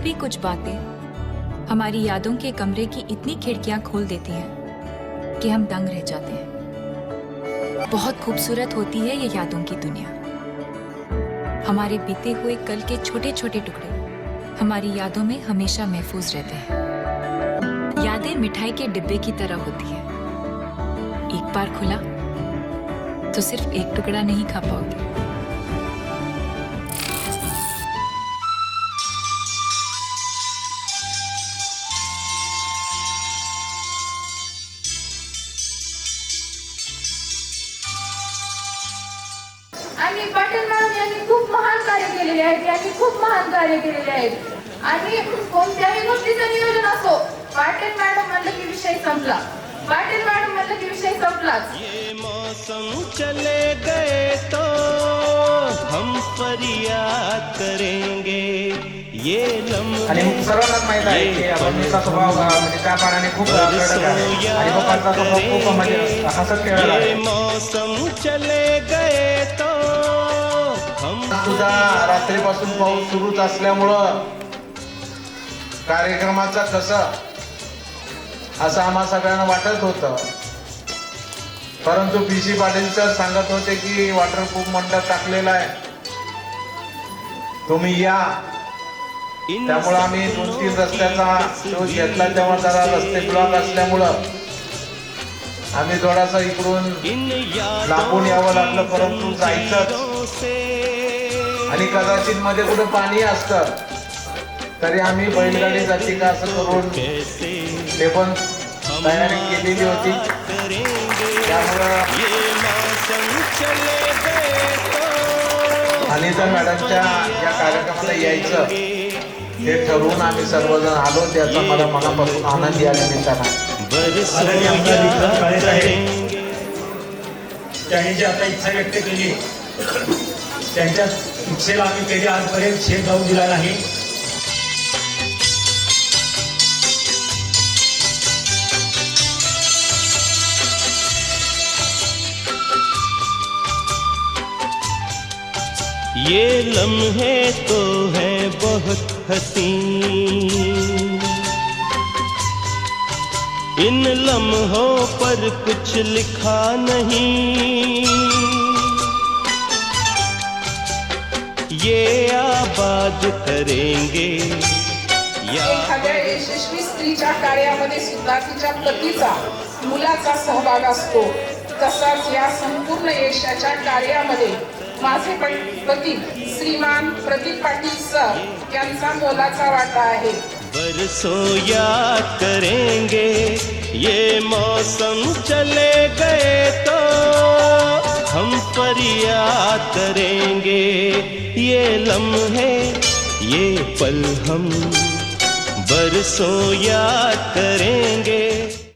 कभी कुछ बातें हमारी यादों के कमरे की इतनी खिड़कियाँ खोल देती हैं कि हम दंग रह जाते हैं। बहुत खूबसूरत होती है ये यादों की दुनिया। हमारे बीते हुए कल के छोटे छोटे टुकड़े हमारी यादों में हमेशा महफूज रहते हैं। यादें मिठाई के डिब्बे की तरह होती है। एक बार खुला तो सिर्फ़ एक टुकड़ा नहीं खा पाओगे। आणि पाटील मॅडम यांनी खूप महान कार्य केलेले आहेत यांनी खूप महान कार्य केलेले आहेत आणि कोणत्याही गोष्टीचं नियोजन असो पाटील मॅडम म्हणलं की विषय संपला. पाटील मॅडम म्हणलं की विषय संपलाच. ये मौसम चले गए तो हम फरियाद करेंगे। ये आणि सर्वांनाच माहीत आहे की बबलूचा स्वभाव म्हणजे त्या पाण्याने खूप कडक आहे. आणि गोपालचा स्वभाव खूप म्हणजे हसत खेळत ये आहे मौसम चले गए सुद्धा रात्रीपासून पाऊस सुरूच असल्यामुळं कार्यक्रमाचा कसं असं आम्हा सगळ्यांना वाटत होतं. परंतु पी सी पाटील सर सांगत होते की वॉटरप्रूफ मंडप टाकलेला आहे. तुम्ही या. त्यामुळं आम्ही दोन तीन रस्त्याचा शोध घेतला तेव्हा जरा रस्ते ब्लॉक असल्यामुळं आम्ही थोडासा इकडून लांबून यावं लागलं परंतु जायचंच. आणि कदाचित मध्ये कुठं पाणी असतं तरी आम्ही बैलगाडी जाती का असं करून ते पण तयारी केलेली होती. करेंगे त्यामुळं अनिता मॅडमच्या या कार्यक्रमाला यायचं. हे ठरवून आम्ही सर्वजण आलो त्याचा मला मनापासून आनंद या निमित्तानं. त्यांनी जी आता इच्छा व्यक्त केली त्यांच्या इच्छेला आम्ही कधी आजपर्यंत शेत जाऊ दिला नाही. ये लम्हे तो है बहुत हसीन। इन लम्हों पर कुछ लिखा नहीं। ये आबाद करेंगे। एखाद्या यशस्वी स्त्रीच्या कार्यामध्ये सुद्धा तिच्या पतीचा मुलाचा सहभाग असतो. तसाच या संपूर्ण यशाच्या कार्यामध्ये माझे पती श्रीमान प्रदीप पाटील सर यांचा मोलाचा वाटा आहे. बरसों याद करेंगे ये मौसम चले गए फरियाद करेंगे। ये लम्हे ये पल हम बरसों याद करेंगे।